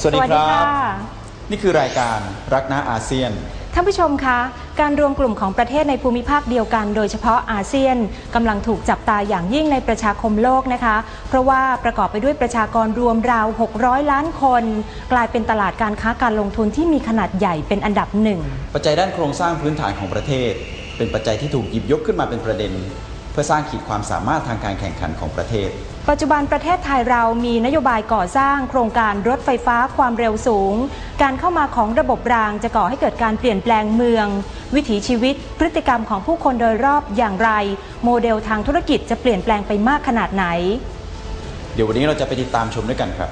สวัสดีครับ นี่คือรายการรักนะอาเซียน ท่านผู้ชมคะ การรวมกลุ่มของประเทศในภูมิภาคเดียวกัน โดยเฉพาะอาเซียนกำลังถูกจับตาอย่างยิ่งในประชาคมโลกนะคะ เพราะว่าประกอบไปด้วยประชากรรวมราว 600 ล้านคน กลายเป็นตลาดการค้าการลงทุนที่มีขนาดใหญ่เป็นอันดับหนึ่ง ปัจจัยด้านโครงสร้างพื้นฐานของประเทศ เป็นปัจจัยที่ถูกหยิบยกขึ้นมาเป็นประเด็น เพื่อสร้างขีดความสามารถทางการแข่งขันของประเทศ ปัจจุบันประเทศไทยเรามีนโยบายก่อสร้างโครงการรถไฟฟ้าความเร็วสูง การเข้ามาของระบบรางจะก่อให้เกิดการเปลี่ยนแปลงเมือง วิถีชีวิต พฤติกรรมของผู้คนโดยรอบอย่างไร โมเดลทางธุรกิจจะเปลี่ยนแปลงไปมากขนาดไหน เดี๋ยววันนี้เราจะไปติดตามชมด้วยกันครับ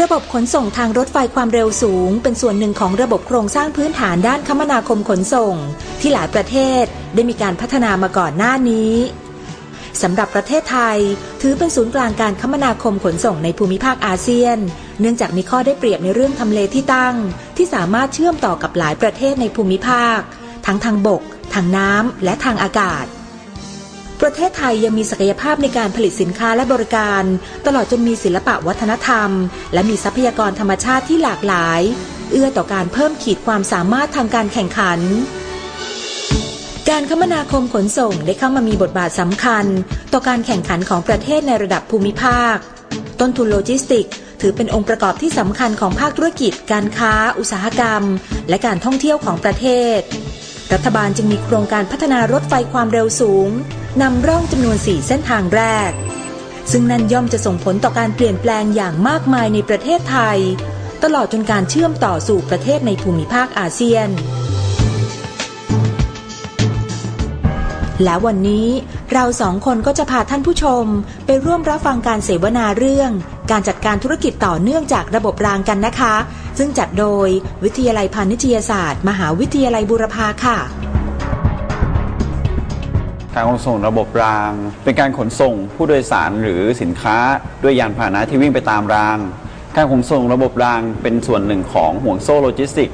ระบบขนส่งทางรถไฟความเร็วสูง เป็นส่วนหนึ่งของระบบโครงสร้างพื้นฐานด้านคมนาคมขนส่ง ที่หลายประเทศได้มีการพัฒนามาก่อนหน้านี้สำหรับประเทศไทย ถือเป็นศูนย์กลางการคมนาคมขนส่งในภูมิภาคอาเซียน เนื่องจากมีข้อได้เปรียบในเรื่องทำเลที่ตั้ง ที่สามารถเชื่อมต่อกับหลายประเทศในภูมิภาค ทั้งทางบก ทางน้ำและทางอากาศ ประเทศไทยยังมีศักยภาพในการผลิตสินค้าและบริการ ตลอดจนมีศิลปะวัฒนธรรม และมีทรัพยากรธรรมชาติที่หลากหลาย เอื้อต่อการเพิ่มขีดความสามารถทางการแข่งขัน การคมนาคมขนส่งได้เข้ามามีบทบาทสำคัญ ต่อการแข่งขันของประเทศในระดับภูมิภาค ต้นทุนโลจิสติก ถือเป็นองค์ประกอบที่สำคัญของภาคธุรกิจ การค้า อุตสาหกรรม และการท่องเที่ยวของประเทศ รัฐบาลจึงมีโครงการพัฒนารถไฟความเร็วสูง นำร่องจำนวน 4 เส้นทางแรก ซึ่งนั่นย่อมจะส่งผลต่อการเปลี่ยนแปลงอย่างมากมายในประเทศไทย ตลอดจนการเชื่อมต่อสู่ประเทศในภูมิภาคอาเซียน และวันนี้เราสองคนก็จะพาท่านผู้ชม ไปร่วมรับฟังการเสวนาเรื่อง การจัดการธุรกิจต่อเนื่องจากระบบรางกันนะคะ ซึ่งจัดโดยวิทยาลัยพาณิชยศาสตร์ มหาวิทยาลัยบูรพาค่ะ การขนส่งระบบราง เป็นการขนส่งผู้โดยสารหรือสินค้าด้วยยานพาหนะที่วิ่งไปตามราง การขนส่งระบบรางเป็นส่วนหนึ่งของห่วงโซ่โลจิสติก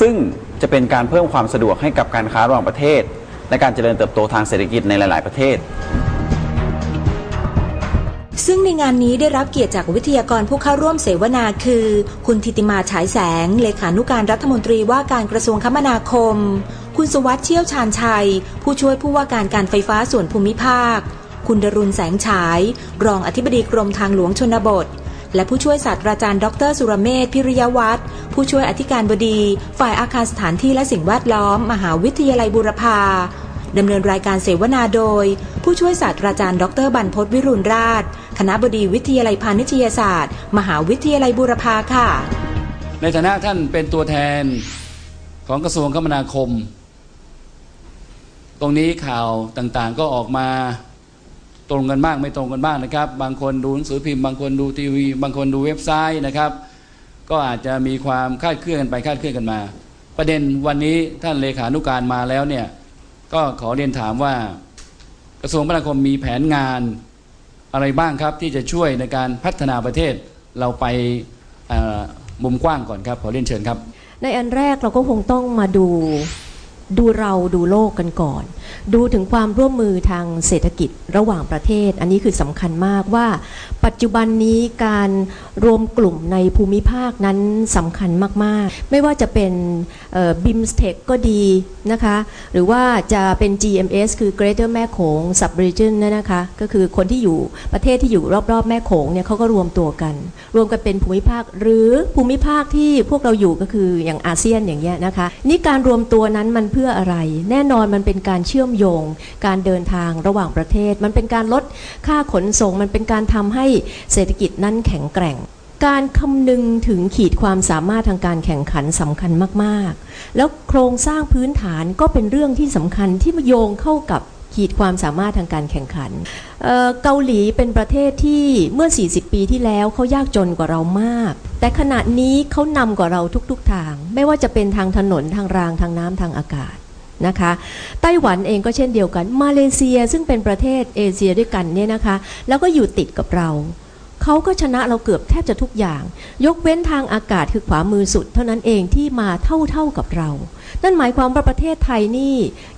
ซึ่งจะเป็นการเพิ่มความสะดวกให้กับการค้าระหว่างประเทศ และการเจริญเติบโตทางเศรษฐกิจในหลาย ๆ ประเทศ ซึ่งในงานนี้ได้รับเกียรติจากวิทยากรผู้เข้าร่วมเสวนาคือ คุณธิติมาฉายแสง เลขานุการรัฐมนตรีว่าการกระทรวงคมนาคม คุณสุวัสด์เชี่ยวชาญชัย ผู้ช่วยผู้ว่าการการไฟฟ้าส่วนภูมิภาค คุณดรุณแสงฉาย รองอธิบดีกรมทางหลวงชนบท และผู้ช่วยศาสตราจารย์ดรสุรเมธพิริยวัฒน์ผู้ช่วยอธิการบดี ฝ่ายอาคารสถานที่และสิ่งแวดล้อม มหาวิทยาลัยบูรพาดำเนินรายการเสวนาโดย ผู้ช่วยศาสตราจารย์ดรบรรพตวิรุณราช คณะบดีวิทยาลัยพาณิชยศาสตร์ มหาวิทยาลัยบูรพาค่ะ ในฐานะท่านเป็นตัวแทนของกระทรวงคมนาคม ตรงนี้ข่าวต่างๆก็ออกมาตรงกันบ้างไม่ตรงกันบ้างนะครับ บางคนดูหนังสือพิมพ์ บางคนดูทีวี บางคนดูเว็บไซต์นะครับ ก็อาจจะมีความคาดเคลื่อนกันไปคาดเคลื่อนกันมา ประเด็นวันนี้ท่านเลขานุการมาแล้วเนี่ยก็ขอเรียนถามว่ากระทรวงคมนาคมมีแผนงานอะไรบ้างครับ ที่จะช่วยในการพัฒนาประเทศเราไปมุมกว้างก่อนครับ ขอเรียนเชิญครับ ในอันแรกเราก็คงต้องมาดู ดูเราดูโลกกันก่อน ดูถึงความร่วมมือทางเศรษฐกิจระหว่างประเทศ อันนี้คือสำคัญมากว่า ปัจจุบันนี้การรวมกลุ่มในภูมิภาคนั้นสำคัญมาก ๆ ไม่ว่าจะเป็นบิมสเทคก็ดีนะคะ หรือว่าจะเป็น GMS คือ Greater แม่โขง Sub Region นะนะคะ ก็คือคนที่อยู่ประเทศที่อยู่รอบ ๆ แม่โขงเนี่ยเขาก็รวมตัวกัน รวมกันเป็นภูมิภาค หรือภูมิภาคที่พวกเราอยู่ก็คืออย่างอาเซียนอย่างเงี้ยนะคะ นี่การรวมตัวนั้นมันเพื่ออะไร แน่นอนมันเป็นการเชื่อื่อมโยง การเดินทางระหว่างประเทศ มันเป็นการลดค่าขนส่ง มันเป็นการทำให้เศรษฐกิจนั้นแข็งแกร่ง การคำนึงถึงขีดความสามารถทางการแข่งขันสำคัญมากๆ แล้วโครงสร้างพื้นฐานก็เป็นเรื่องที่สำคัญที่มาโยงเข้ากับขีดความสามารถทางการแข่งขันเเกาหลีเป็นประเทศที่เมื่อ 40 ปีที่แล้วเขายากจนกว่าเรามาก แต่ขณะนี้เขานำกว่าเราทุกๆทาง ไม่ว่าจะเป็นทางถนนทางรางทางน้ำทางอากาศ นะคะ ไต้หวันเองก็เช่นเดียวกัน มาเลเซียซึ่งเป็นประเทศเอเชียด้วยกันเนี่ยนะคะ แล้วก็อยู่ติดกับเรา เขาก็ชนะเราเกือบแทบจะทุกอย่าง ยกเว้นทางอากาศคือขวามือสุด เท่านั้นเองที่มาเท่าเท่ากับเรา นั่นหมายความว่าประเทศไทยนี่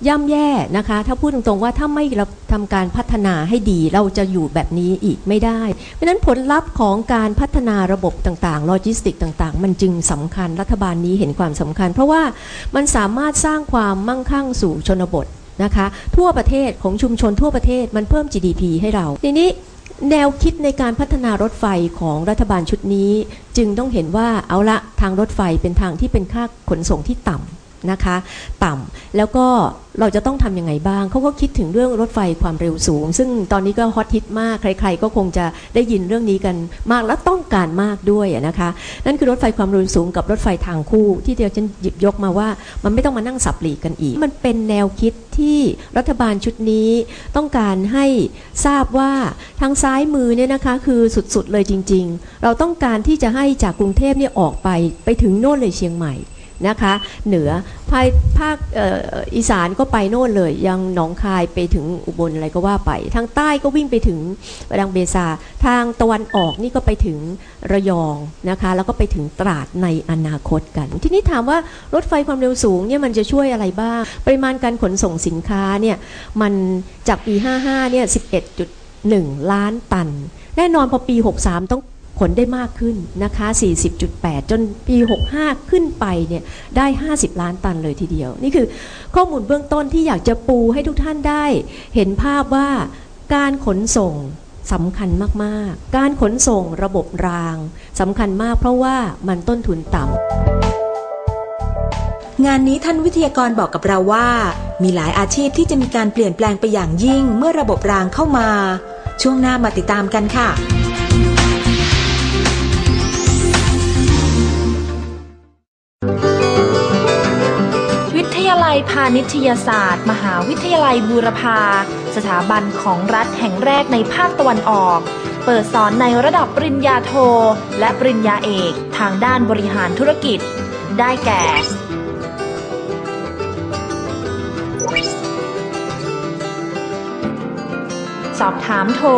ย่ำแย่นะคะ ถ้าพูดตรงๆว่าถ้าไม่เราทำการพัฒนาให้ดีเราจะอยู่แบบนี้อีกไม่ได้ เพราะนั้นผลลัพธ์ของการพัฒนาระบบต่างๆโลจิสติกต่างๆ มันจึงสำคัญรัฐบาลนี้เห็นความสำคัญ เพราะว่ามันสามารถสร้างความมั่งคั่งสู่ชนบทนะคะ ทั่วประเทศของชุมชนทั่วประเทศมันเพิ่ม GDP ให้เราทีนี้ แนวคิดในการพัฒนารถไฟของรัฐบาลชุดนี้ จึงต้องเห็นว่าเอาละทางรถไฟเป็นทางที่เป็นค่าขนส่งที่ต่ำ นะคะ ต่ำแล้วก็เราจะต้องทำยังไงบ้างเขาก็คิดถึงเรื่องรถไฟความเร็วสูง ซึ่งตอนนี้ก็ฮอตฮิตมากใคร ๆ ก็คงจะได้ยินเรื่องนี้กันมากและต้องการมากด้วยนะคะ นั่นคือรถไฟความเร็วสูงกับรถไฟทางคู่ที่เดียวฉันหยิบยกมาว่า มันไม่ต้องมานั่งสับหลีกกันอีก มันเป็นแนวคิดที่รัฐบาลชุดนี้ต้องการให้ทราบว่าทางซ้ายมือเนี่ยนะคะคือสุดๆเลยจริง ๆ เราต้องการที่จะให้จากกรุงเทพเนี่ยออกไปไปถึงโน่นเลยเชียงใหม่ นะคะ เหนือภาคภาคอีสานก็ไปโน่นเลย ยังหนองคายไปถึงอุบลอะไรก็ว่าไป ทางใต้ก็วิ่งไปถึงดังเบซาทางตะวันออกนี่ก็ไปถึงระยองนะคะ แล้วก็ไปถึงตราดในอนาคตกัน ทีนี้ถามว่ารถไฟความเร็วสูงเนี่ยมันจะช่วยอะไรบ้าง ปริมาณการขนส่งสินค้าเนี่ยมันจากปี 55เนี่ย11.1 ล้านตัน แน่นอนพอปี 63 ต้อง ขนได้มากขึ้นนะคะ 40.8 จนปี 65 ขึ้นไปเนี่ยได้ 50 ล้านตันเลยทีเดียว นี่คือข้อมูลเบื้องต้นที่อยากจะปูให้ทุกท่านได้ เห็นภาพว่าการขนส่งสำคัญมาก ๆ การขนส่งระบบรางสำคัญมากเพราะว่ามันต้นทุนต่ำ งานนี้ท่านวิทยากรบอกกับเราว่า มีหลายอาชีพที่จะมีการเปลี่ยนแปลงไปอย่างยิ่งเมื่อระบบรางเข้ามา ช่วงหน้ามาติดตามกันค่ะ ยพาณิชยศาสตร์ มหาวิทยาลัยบูรพา สถาบันของรัฐแห่งแรกในภาคตะวันออก เปิดสอนในระดับปริญญาโท และปริญญาเอกทางด้านบริหารธุรกิจ ได้แก่ สอบถามโทร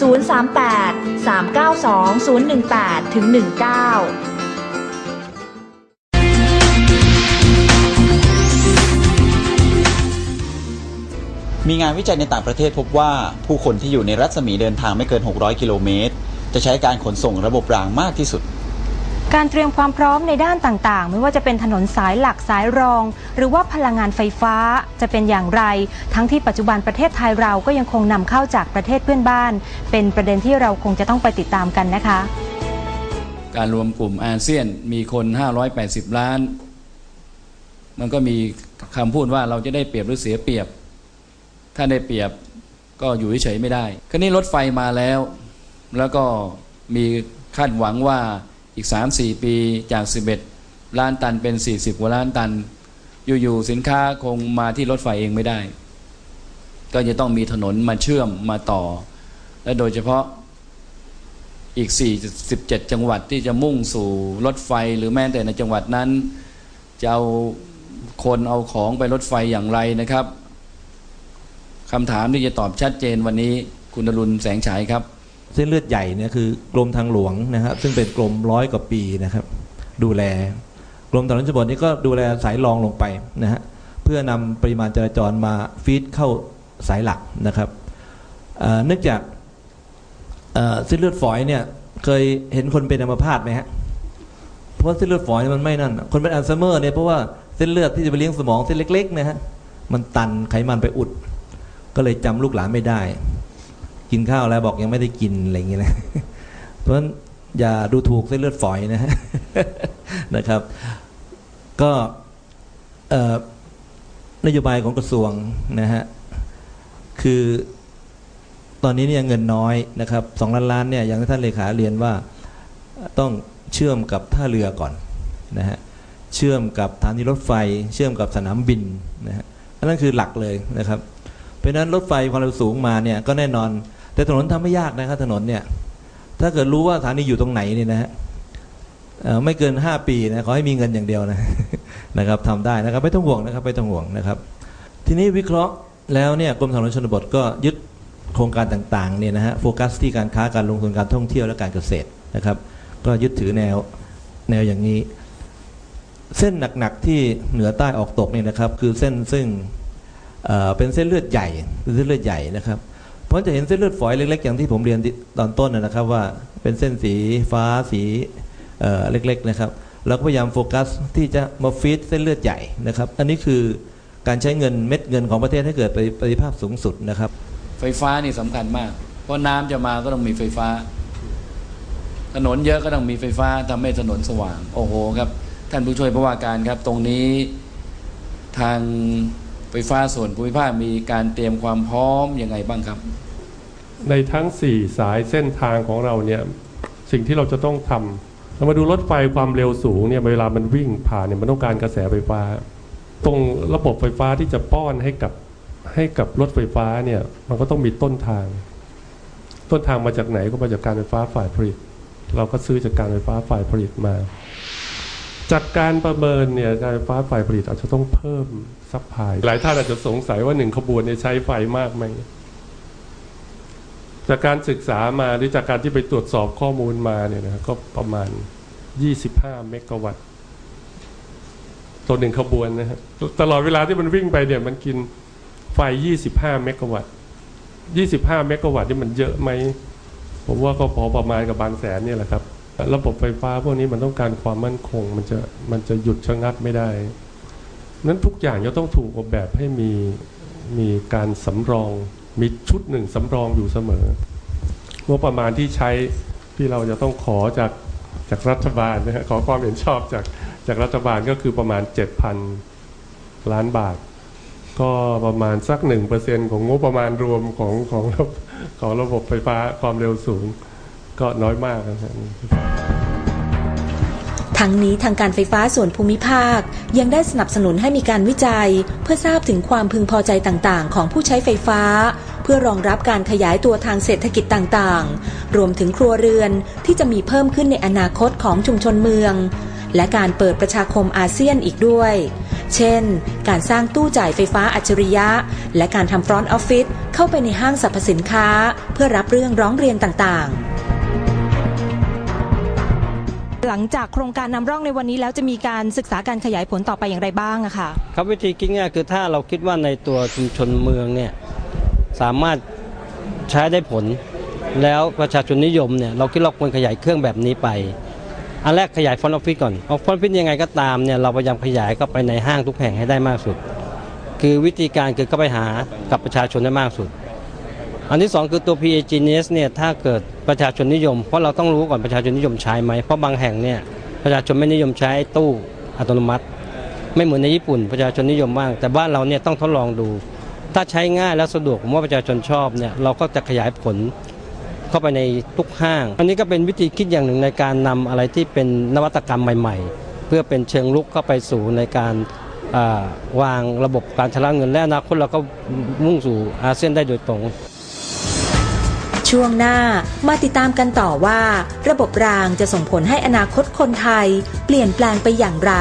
038 392 018ถึง19 มีงานวิจัยในต่างประเทศพบว่าผู้คนที่อยู่ในรัศมีเดินทางไม่เกิน 600 กิโลเมตร จะใช้การขนส่งระบบรางมากที่สุด การเตรียมความพร้อมในด้านต่างๆ ไม่ว่าจะเป็นถนนสายหลักสายรอง หรือว่าพลังงานไฟฟ้าจะเป็นอย่างไร ทั้งที่ปัจจุบันประเทศไทยเราก็ยังคงนำเข้าจากประเทศเพื่อนบ้าน เป็นประเด็นที่เราคงจะต้องไปติดตามกันนะคะ การรวมกลุ่มอาเซียนมีคน 580 ล้าน มันก็มีคำพูดว่าเราจะได้เปรียบหรือเสียเปรียบ ถ้าได้เปรียบก็อยู่เฉยไม่ได้ คราวนี้รถไฟมาแล้ว แล้วก็มีคาดหวังว่าอีก 3-4 ปีจาก 11 ล้านตันเป็น 40 กว่าล้านตัน อยู่ๆสินค้าคงมาที่รถไฟเองไม่ได้ ก็จะต้องมีถนนมาเชื่อมมาต่อ และโดยเฉพาะอีก 47 จังหวัดที่จะมุ่งสู่รถไฟหรือแม้แต่ในจังหวัดนั้น จะเอาคนเอาของไปรถไฟอย่างไรนะครับ คำถามที่จะตอบชัดเจนวันนี้คุณนรุณแสงฉายครับ เส้นเลือดใหญ่เนี่ยคือกรมทางหลวงนะครับซึ่งเป็นกรมร้อยกว่าปีนะครับ ดูแลกรมถนนชนบทนี่ก็ดูแลสายรองลงไปนะฮะเพื่อนำปริมาณจราจรมาฟีดเข้าสายหลักนะครับเนื่องจากเส้นเลือดฝอยเนี่ยเคยเห็นคนเป็นอัมพาตไหมฮะเพราะเส้นเลือดฝอยเนี่ยมันไม่นั่น คนเป็นอัลไซเมอร์เนี่ยเพราะว่าเส้นเลือดที่จะไปเลี้ยงสมองเส้นเล็กๆนะฮะมันตันไขมันไปอุด ก็เลยจำลูกหลานไม่ได้ กินข้าวแล้วบอกยังไม่ได้กินอะไรอย่างเงี้ยนะเพราะฉะนั้นอย่าดูถูกเส้นเลือดฝอยนะฮะนะครับ ก็นโยบายของกระทรวงนะฮะคือตอนนี้เนี่ยเงินน้อยนะครับสองล้านล้านเนี่ยอย่างที่ท่านเลขาเรียนว่าต้องเชื่อมกับท่าเรือก่อนนะฮะเชื่อมกับสถานีรถไฟ เชื่อมกับสนามบินนะฮะนนั้นคือหลักเลยนะครับ เพราะนั้นรถไฟความเร็วสูงมาเนี่ยก็แน่นอน แต่ถนนทำไม่ยากนะครับถนนเนี่ยถ้าเกิดรู้ว่าสถานีอยู่ตรงไหนเนี่ยนะฮะไม่เกิน 5 ปีนะขอให้มีเงินอย่างเดียวนะนะครับทำได้นะครับไม่ต้องห่วงนะครับไม่ต้องห่วงนะครับ ทีนี้วิเคราะห์แล้วเนี่ยกรมทางหลวงชนบทก็ยึดโครงการต่างๆเนี่ยนะฮะโฟกัสที่การค้าการลงทุนการท่องเที่ยวและการเกษตรนะครับ ก็ยึดถือแนวแนวอย่างนี้ เส้นหนักๆที่เหนือใต้ออกตกเนี่ยนะครับ คือเส้นซึ่ง เป็นเส้นเลือดใหญ่เป็นเส้นเลือดใหญ่นะครับ เพราะจะเห็นเส้นเลือดฝอยเล็ก ๆ อย่างที่ผมเรียนตอนต้นนะครับว่าเป็นเส้นสีฟ้าสีเล็กๆนะครับเราก็พยายามโฟกัสที่จะมาฟีดเส้นเลือดใหญ่นะครับ อันนี้คือการใช้เงินเม็ดเงินของประเทศให้เกิดประสิทธิภาพสูงสุดนะครับ ไฟฟ้านี่สำคัญมาก เพราะน้ำจะมาก็ต้องมีไฟฟ้า ถนนเยอะก็ต้องมีไฟฟ้าทำให้ถนนสว่าง โอ้โหครับ ท่านผู้ช่วยผู้ว่าการครับ ตรงนี้ทาง ไฟฟ้าส่วนภูมิภาคมีการเตรียมความพร้อมยังไงบ้างครับ ในทั้ง 4 สายเส้นทางของเราเนี่ยสิ่งที่เราจะต้องทำเรามาดูรถไฟความเร็วสูงเนี่ยเวลามันวิ่งผ่านเนี่ยมันต้องการกระแสไฟฟ้า ตรงระบบไฟฟ้าที่จะป้อนให้กับให้กับรถไฟฟ้าเนี่ยมันก็ต้องมีต้นทาง ต้นทางมาจากไหนก็มาจากการไฟฟ้าฝ่ายผลิต เราก็ซื้อจากการไฟฟ้าฝ่ายผลิตมา จากการประเมินเนี่ยการไฟฟ้าฝ่ายผลิตอาจจะต้องเพิ่มซัพพลายหลายท่านอาจจะสงสัยว่าหนึ่งขบวนเนี่ยใช้ไฟมากไหมจากการศึกษามาหรือจากการที่ไปตรวจสอบข้อมูลมาเนี่ยนะก็ประมาณ 25 เมกะวัตต์ต่อหนึ่งขบวนนะฮะตลอดเวลาที่มันวิ่งไปเนี่ยมันกินไฟ 25 เมกะวัตต์25 เมกะวัตต์นี่มันเยอะไหมผมว่าก็พอประมาณกับบางแสนเนี่ยแหละครับ ระบบไฟฟ้าพวกนี้มันต้องการความมั่นคง มันจะมันจะหยุดชะงักไม่ได้นั้นทุกอย่างจะต้องถูกออกแบบให้มีมีการสำรอง มีชุดหนึ่งสำรองอยู่เสมองบประมาณที่ใช้ที่เราจะต้องขอจากจากรัฐบาลนะฮะขอความเห็นชอบจากจากรัฐบาลก็คือประมาณ 7,000 ล้านบาท ก็ประมาณสักหนึ่งเปอร์เซ็นของงบประมาณรวมของของระบบของระบบไฟฟ้าความเร็วสูง ก็น้อยมากนะครับ ทั้งนี้ทางการไฟฟ้าส่วนภูมิภาค ยังได้สนับสนุนให้มีการวิจัย เพื่อทราบถึงความพึงพอใจต่างๆ ของผู้ใช้ไฟฟ้า เพื่อรองรับการขยายตัวทางเศรษฐกิจต่างๆ รวมถึงครัวเรือนที่จะมีเพิ่มขึ้นในอนาคตของชุมชนเมือง และการเปิดประชาคมอาเซียนอีกด้วย เช่น การสร้างตู้จ่ายไฟฟ้าอัจฉริยะ และการทำฟรอนต์ออฟฟิศเข้าไปในห้างสรรพสินค้า เพื่อรับเรื่องร้องเรียนต่างๆ หลังจากโครงการนำร่องในวันนี้แล้วจะมีการศึกษาการขยายผลต่อไปอย่างไรบ้างอะค่ะครับวิธีคิดง่ายคือถ้าเราคิดว่าในตัวชุมชนเมืองเนี่ยสามารถใช้ได้ผล แล้วประชาชนนิยมเนี่ยเราคิดเราควรขยายเครื่องแบบนี้ไป อันแรกขยายฟอนต์ออฟฟิศก่อนเอาฟอนต์ออฟฟิศยังไงก็ตามเนี่ยเราพยายามขยายเข้าไปในห้างทุกแห่งให้ได้มากสุด คือวิธีการคือเข้าไปหากับประชาชนได้มากสุด อันที่สองคือตัว PAGNS เนี่ยถ้าเกิดประชาชนนิยม เพราะเราต้องรู้ก่อนประชาชนนิยมใช้ไหม เพราะบางแห่งเนี่ยประชาชนไม่นิยมใช้ตู้อัตโนมัติ ไม่เหมือนในญี่ปุ่นประชาชนนิยมมากแต่บ้านเราเนี่ยต้องทดลองดู ถ้าใช้ง่ายและสะดวกผมว่าประชาชนชอบเนี่ยเราก็จะขยายผลเข้าไปในทุกห้าง อันนี้ก็เป็นวิธีคิดอย่างหนึ่งในการนำอะไรที่เป็นนวัตกรรมใหม่ ๆ เพื่อเป็นเชิงลุกเข้าไปสู่ในการาวางระบบการชำระเงินและอนาคตเราก็มุ่งสู่อาเซียนได้โดยตรง ช่วงหน้ามาติดตามกันต่อว่า ระบบรางจะส่งผลให้อนาคตคนไทย เปลี่ยนแปลงไปอย่างไร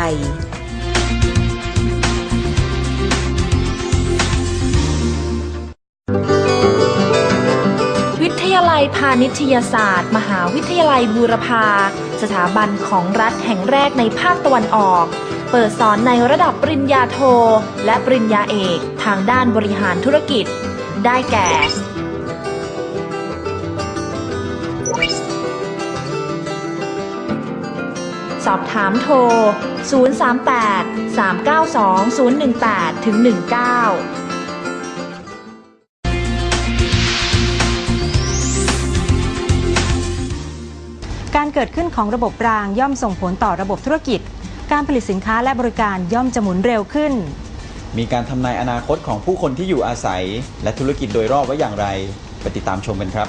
วิทยาลัยลัยพาณิชยศาสตร์ มหาวิทยาลัยบูรพา สถาบันของรัฐแห่งแรกในภาคตะวันออก เปิดสอนในระดับปริญญาโท และปริญญาเอก ทางด้านบริหารธุรกิจ ได้แก่ สอบถามโทร 038 392 018ถึง19การเกิดขึ้นของระบบรางย่อมส่งผลต่อระบบธุรกิจ การผลิตสินค้าและบริการย่อมจะหมุนเร็วขึ้น มีการทำนายอนาคตของผู้คนที่อยู่อาศัย และธุรกิจโดยรอบไว้อย่างไร ไปติดตามชมกันครับ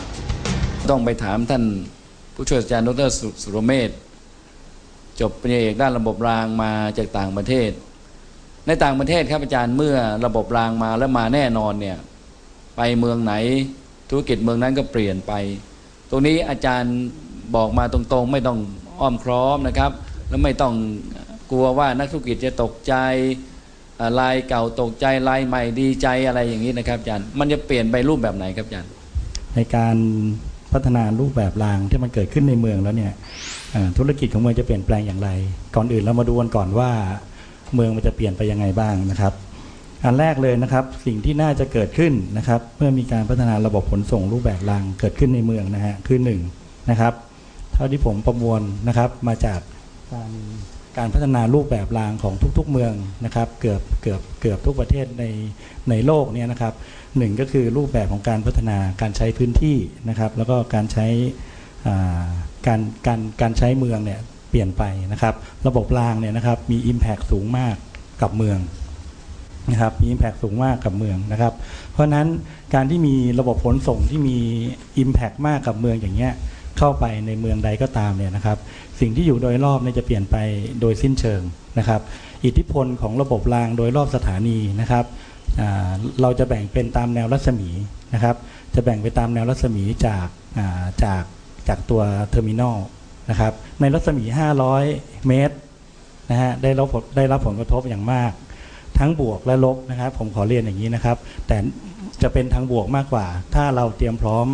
ต้องไปถามท่านผู้ช่วยศาสตราจารย์ดรสุสุรเมธ จบปริญญาเอกด้านระบบรางมาจากต่างประเทศ ในต่างประเทศครับอาจารย์เมื่อระบบรางมาแล้วมาแน่นอนเนี่ยไปเมืองไหนธุรกิจเมืองนั้นก็เปลี่ยนไป ตรงนี้อาจารย์บอกมาตรงๆ ไม่ต้องอ้อมค้อมนะครับ แล้วไม่ต้องกลัวว่านักธุรกิจจะตกใจลายเก่าตกใจลายใหม่ดีใจอะไรอย่างนี้นะครับอาจารย์มันจะเปลี่ยนไปรูปแบบไหนครับอาจารย์ในการพัฒนารูปแบบรางที่มันเกิดขึ้นในเมืองแล้วเนี่ย ธุรกิจของเมืองจะเปลี่ยนแปลงอย่างไร ก่อนอื่นเรามาดูกันก่อนว่าเมืองมันจะเปลี่ยนไปยังไงบ้างนะครับ อันแรกเลยนะครับสิ่งที่น่าจะเกิดขึ้นนะครับเมื่อมีการพัฒนาระบบขนส่งรูปแบบรางเกิดขึ้นในเมืองนะฮะคือหนึ่งนะครับ เท่าที่ผมประมวลนะครับมาจากการการพัฒนารูปแบบรางของทุกๆเมืองนะครับ เกือบเกือบเกือบทุกประเทศในในโลกเนี่ยนะครับหนึ่งก็คือรูปแบบของการพัฒนาการใช้พื้นที่นะครับ แล้วก็การใช้อ่า การการการใช้เมืองเนี่ยเปลี่ยนไปนะครับ ระบบรางเนี่ยนะครับมี Impact สูงมากกับเมืองนะครับมี Impact สูงมากกับเมืองนะครับ เพราะฉะนั้นการที่มีระบบขนส่งที่มี Impact มากกับเมืองอย่างเงี้ยเข้าไปในเมืองใดก็ตามเนี่ยนะครับ สิ่งที่อยู่โดยรอบเนี่ยจะเปลี่ยนไปโดยสิ้นเชิงนะครับ อิทธิพลของระบบรางโดยรอบสถานีนะครับเราจะแบ่งเป็นตามแนวรัศมีนะครับ จะแบ่งไปตามแนวรัศมีจากจาก จากตัวเทอร์มินอลนะครับในรัศมี 500 เมตรนะฮะได้รับผลได้รับผลกระทบอย่างมาก ทั้งบวกและลบนะครับ ผมขอเรียนอย่างนี้นะครับ แต่จะเป็นทางบวกมากกว่า ถ้าเราเตรียมพร้อม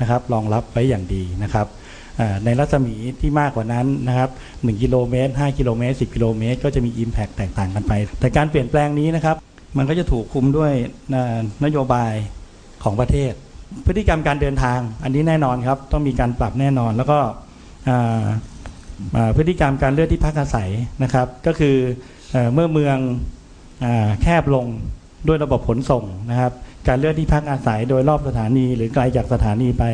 นะครับรองรับไว้อย่างดีนะครับในรัศมีที่มากกว่านั้นนะครับ1กิโลเมตร5กิโลเมตร10กิโลเมตรก็จะมี Impact แตกต่างกันไป แต่การเปลี่ยนแปลงนี้นะครับ มันก็จะถูกคุมด้วยนโยบายของประเทศ พฤติกรรมการเดินทาง อันนี้แน่นอนครับ ต้องมีการปรับแน่นอน แล้วก็พฤติกรรมการเลือกที่พักอาศัยนะครับ ก็คือเอ่อเมื่อเมืองอแคบลงด้วยระบบขนส่งนะครับ การเลือกที่พักอาศัยโดยรอบสถานี หรือไกลจากสถานีไป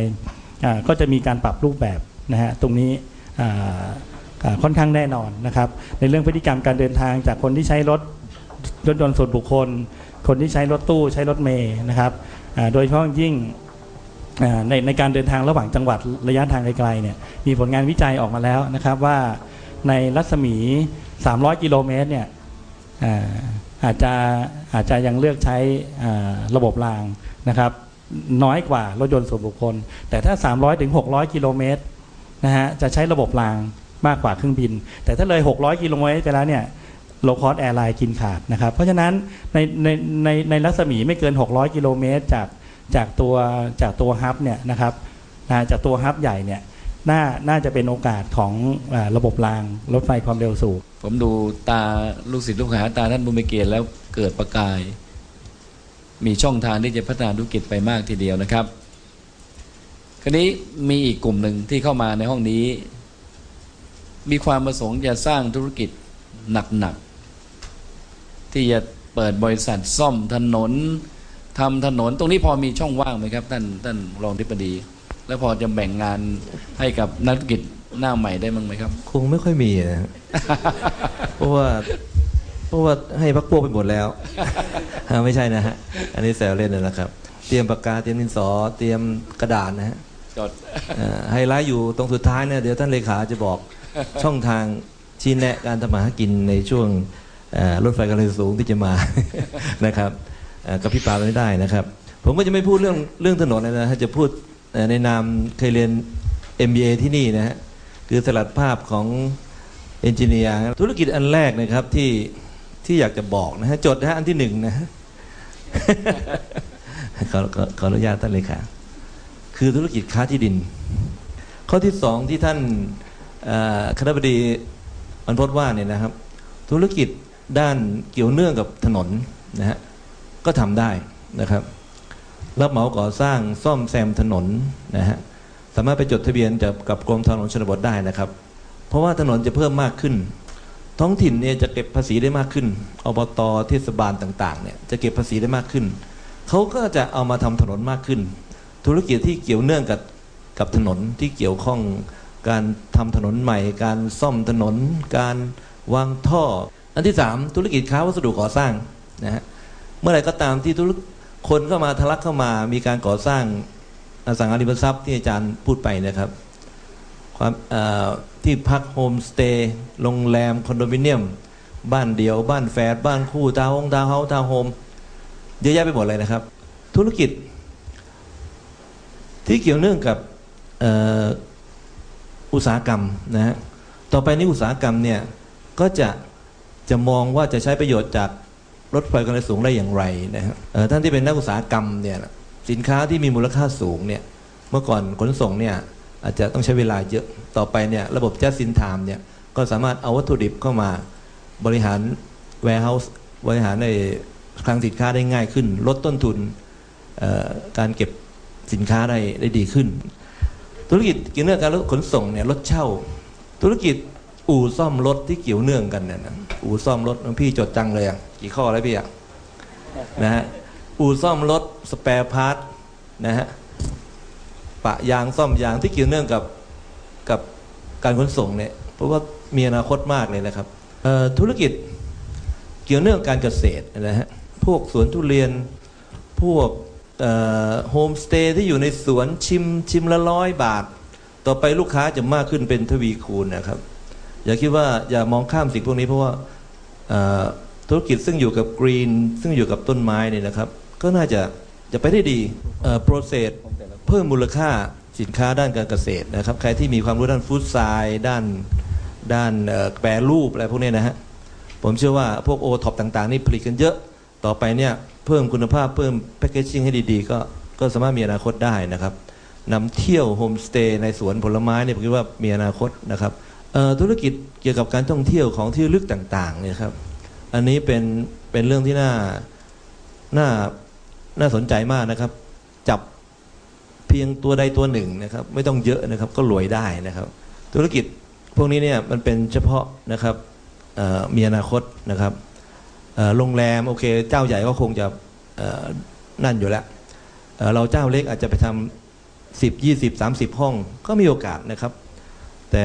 ก็จะมีการปรับรูปแบบนะฮะตรงนี้ค่อนข้างแน่นอนนะครับ ในเรื่องพฤติกรรมการเดินทางจากคนที่ใช้รถรถยนต์ส่วนบุคคล คนที่ใช้รถตู้ใช้รถเมย์นะครับโดยเฉพาะยิ่ง ในในการเดินทางระหว่างจังหวัดระยะทางไกลๆเนี่ยมีผลงานวิจัยออกมาแล้วนะครับว่าในรัศมี 300 กิโลเมตรเนี่ยอาจจะอาจจะยังเลือกใช้ระบบรางนะครับน้อยกว่ารถยนต์ส่วนบุคคล แต่ถ้า 300ถึง600 กิโลเมตรนะฮะจะใช้ระบบรางมากกว่าเครื่องบิน แต่ถ้าเลย 600 กิโลเมตรไปแล้วเนี่ยโลคอสแอร์ไลน์กินขาดนะครับ เพราะฉะนั้นในในในในรัศมีไม่เกิน 600 กิโลเมตรจาก จากตัวจากตัวฮับเนี่ยนะครับนะจากตัวฮับใหญ่เนี่ยน่าน่าจะเป็นโอกาสของอระบบรางรถไฟความเร็วสูง ผมดูตาลูกศิษย์ลูกหาตาท่านบุญเมเกียรติแล้วเกิดประกาย มีช่องทางที่จะพัฒนาธุรกิจไปมากทีเดียวนะครับคราวนี้มีอีกกลุ่มหนึ่งที่เข้ามาในห้องนี้ มีความประสงค์จะสร้างธุรกิจหนักๆที่จะเปิดบริษัทซ่อมถนน ทำถนน ตรงนี้พอมีช่องว่างไหมครับท่านท่านรองทิบดี แล้วพอจะแบ่งงานให้กับนักธุรกิจหน้าใหม่ได้มั้งไหมครับ คงไม่ค่อยมีนะฮะเพราะว่าเพราะว่าให้พักพวกไปหมดแล้วอ่าไม่ใช่นะฮะ อันนี้แซวเล่นนะครับ เตรียมปากกาเตรียมดินสอเตรียมกระดาษนะฮะจดเอ่อไฮไลท์อยู่ตรงสุดท้ายเนี่ยเดี๋ยวท่านเลขาจะบอกช่องทางชี้แนะการทำมาหากินในช่วงเอ่อรถไฟกำลังสูงที่จะมานะครับ กับพี่ปาไม่ได้นะครับ ผมก็จะไม่พูดเรื่องเรื่องถนนเลยนะฮะจะพูดในนามเคยเรียน MBA ที่นี่นะฮะคือสลัดภาพของเอนจิเนียร์ธุรกิจอันแรกนะครับที่ที่อยากจะบอกนะฮะจดนะฮะอันที่หนึ่งนะขอขอขออนุญาตท่านเลยค่ะ คือธุรกิจค้าที่ดิน ข้อที่สองที่ท่านคณะบดีบรรพตว่าเนี่ยนะครับ ธุรกิจด้านเกี่ยวเนื่องกับถนนนะฮะ ก็ทำได้นะครับ รับเหมาก่อสร้างซ่อมแซมถนนนะฮะสามารถไปจดทะเบียนกับกรมทางหลวงชนบทได้นะครับ เพราะว่าถนนจะเพิ่มมากขึ้น ท้องถิ่นเนี่ยจะเก็บภาษีได้มากขึ้นอบตเทศบาลต่างๆเนี่ยจะเก็บภาษีได้มากขึ้นเขาก็จะเอามาทำถนนมากขึ้น ธุรกิจที่เกี่ยวเนื่องกับกับถนนที่เกี่ยวข้องการทำถนนใหม่ การซ่อมถนน การวางท่อ อันที่สามธุรกิจค้าวัสดุก่อสร้างนะฮะ เมื่อไหร่ก็ตามที่ธุรคนเข้ามาทะลักเข้ามามีการก่อสร้างอสังหาริมทรัพย์ที่อาจารย์พูดไปนะครับความที่พักโฮมสเตย์โรงแรมคอนโดมิเนียม บ้านเดี่ยว บ้านแฝดบ้านคู่ทาวน์ทาวน์เฮาทาวน์โฮมเยอะแยะไปหมดเลยนะครับ ธุรกิจ ที่เกี่ยวเนื่องกับอุตสาหกรรมนะฮะต่อไปนี้อุตสาหกรรมเนี่ยก็จะจะมองว่าจะใช้ประโยชน์จาก รถไฟความเร็วสูงได้อย่างไรนะฮะเอ่อท่านที่เป็นนักอุตสาหกรรมเนี่ยสินค้าที่มีมูลค่าสูงเนี่ยเมื่อก่อนขนส่งเนี่ยอาจจะต้องใช้เวลาเยอะต่อไปเนี่ยระบบ just in time เนี่ยก็สามารถเอาวัตถุดิบเข้ามาบริหาร warehouse บริหารในคลังสินค้าได้ง่ายขึ้น ลดต้นทุนการเก็บสินค้าได้ได้ดีขึ้น ธุรกิจเกี่ยวเนองกับการขนส่งเนี่ยรถเช่า ธุรกิจ อู่ซ่อมรถที่เกี่ยวเนื่องกันเนี่ยนะอู่ซ่อมรถพี่จดจังเลยอะกี่ข้อแล้วพี่อะนะฮะอู่ซ่อมรถสแปร์พาร์ทนะฮะปะยางซ่อมยางที่เกี่ยวเนื่องกับกับการขนส่งเนี่ยเพราะว่ามีอนาคตมากเลยนะครับธุรกิจเกี่ยวเนื่องการเกษตรนะฮะพวกสวนทุเรียนพวกโฮมสเตย์ที่อยู่ในสวนชิมชิมละร้อยบาท ต่อไปลูกค้าจะมากขึ้นเป็นทวีคูณนะครับ อย่าคิดว่าอย่ามองข้ามสิ่งพวกนี้เพราะว่าธุรกิจซึ่งอยู่กับกรีน ซึ่งอยู่กับต้นไม้เนี่ยนะครับ ก็น่าจะจะไปได้ดีโปรเซสเพิ่มมูลค่าสินค้าด้านการเกษตรนะครับ ใครที่มีความรู้ด้านฟู้ดไซด์ด้านด้านแปรรูปอะไรพวกนี้นะฮะผมเชื่อว่าพวกโอท็อปต่างๆ นี่ผลิตกันเยอะต่อไปเนี่ยเพิ่มคุณภาพเพิ่มแพคเกจจิ้งให้ดีๆ ก็ก็สามารถมีอนาคตได้นะครับนำเที่ยวโฮมสเตย์ในสวนผลไม้เนี่ยผมคิดว่ามีอนาคตนะครับ ธุรกิจเกี่ยวกับการท่องเที่ยวของที่ลึกต่างๆเนี่ยครับ อันนี้เป็นเป็นเรื่องที่น่าน่าน่าสนใจมากนะครับ จับเพียงตัวใดตัวหนึ่งนะครับ ไม่ต้องเยอะนะครับก็รวยได้นะครับ ธุรกิจพวกนี้เนี่ยมันเป็นเฉพาะนะครับมีอนาคตนะครับโรงแรมโอเค เจ้าใหญ่ก็คงจะนั่นอยู่แล้วเเราเจ้าเล็กอาจจะไปทำสิบยี่สิบสามสิบห้องก็มีโอกาสนะครับ แต่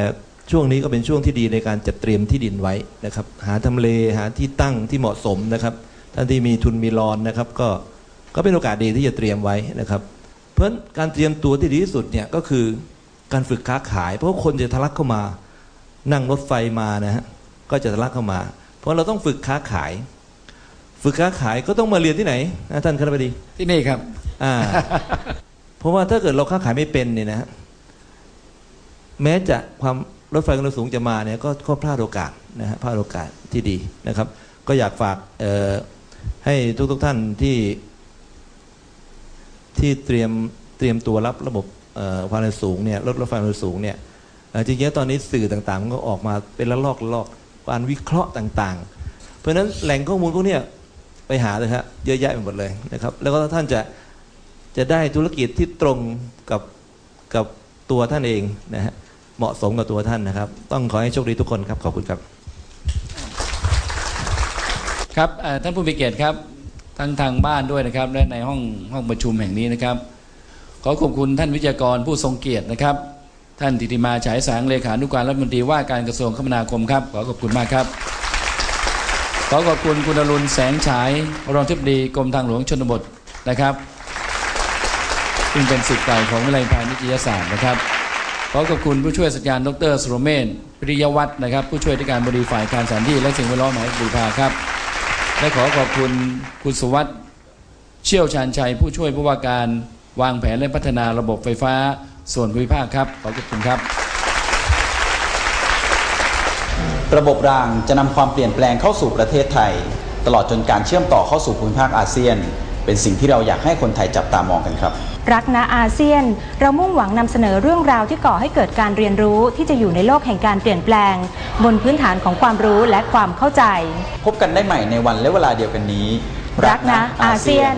ช่วงนี้ก็เป็นช่วงที่ดีในการจัดเตรียมที่ดินไว้นะครับ หาทำเลหาที่ตั้งที่เหมาะสมนะครับท่านที่มีทุนมีรอนนะครับ ก็ก็เป็นโอกาสดีที่จะเตรียมไว้นะครับ เพราะฉะนั้นการเตรียมตัวที่ดีที่สุดเนี่ยก็คือการฝึกค้าขาย เพราะว่าคนจะทะลักเข้ามา นั่งรถไฟมานะฮะก็จะทะลักเข้ามา เพราะเราต้องฝึกค้าขาย ฝึกค้าขายก็ต้องมาเรียนที่ไหนนะท่านคณะบดีที่นี่ครับอ่าเพราะว่าถ้าเกิดเราค้าขายไม่เป็นเนี่ยนะฮะแม้จะความ รถไฟความเร็วสูงจะมาเนี่ยก็ก็พลาดโอกาสนะฮะพลาดโอกาสที่ดีนะครับ ก็อยากฝากให้ทุกทุกๆท่านที่ ที่เตรียมเตรียมตัวรับระบบความเร็วสูงเนี่ยรถรถไฟความเร็วสูงเนี่ยจริงๆตอนนี้สื่อต่างๆ ก็ออกมาเป็นละลอกละลอกการวิเคราะห์ต่าง ๆ เพราะฉะนั้นแหล่งข้อมูลพวกนี้ไปหาเลยครับเยอะแยะไปหมดเลยนะครับ แล้วก็ท่านจะจะได้ธุรกิจที่ตรงกับกับตัวท่านเองนะฮะ เหมาะสมกับตัวท่านนะครับ ต้องขอให้โชคดีทุกคนครับ ขอบคุณครับ ครับเอ่อท่านผู้มีเกียรติครับทั้งทางบ้านด้วยนะครับ และในห้องห้องประชุมแห่งนี้นะครับ ขอขอบคุณท่านวิทยากรผู้ทรงเกียรตินะครับ ท่านติติมาฉายแสงเลขานุการรัฐมนตรีว่าการกระทรวงคมนาคมครับ ขอขอบคุณมากครับ ขอขอบคุณคุณอรุณแสงฉายรองทิบดีกรมทางหลวงชนบทนะครับซึ่งเป็นศิษย์เก่าของวิทยาลัยพาณิชยศาสตร์นะครับ ขอขอบคุณผู้ช่วยสัญญาณดรสุรเมนปริยวัฒน์นะครับ ผู้ช่วยที่การบดีฝ่ายการสถานที่และสิ่งแวดล้อมหมายบุรพาครับ และขอขอบคุณคุณสุวัสด์เชี่ยวชาญชัย ผู้ช่วยผู้ว่าการวางแผนและพัฒนาระบบไฟฟ้าส่วนภูมิภาคครับขอบคุณครับ ระบบรางจะนำความเปลี่ยนแปลงเข้าสู่ประเทศไทย ตลอดจนการเชื่อมต่อเข้าสู่ภูมิภาคอาเซียน เป็นสิ่งที่เราอยากให้คนไทยจับตามองกันครับรักนะอาเซียน เรามุ่งหวังนำเสนอเรื่องราวที่ก่อให้เกิดการเรียนรู้ที่จะอยู่ในโลกแห่งการเปลี่ยนแปลง บนพื้นฐานของความรู้และความเข้าใจ พบกันได้ใหม่ในวันและเวลาเดียวกันนี้ รักนะอาเซียน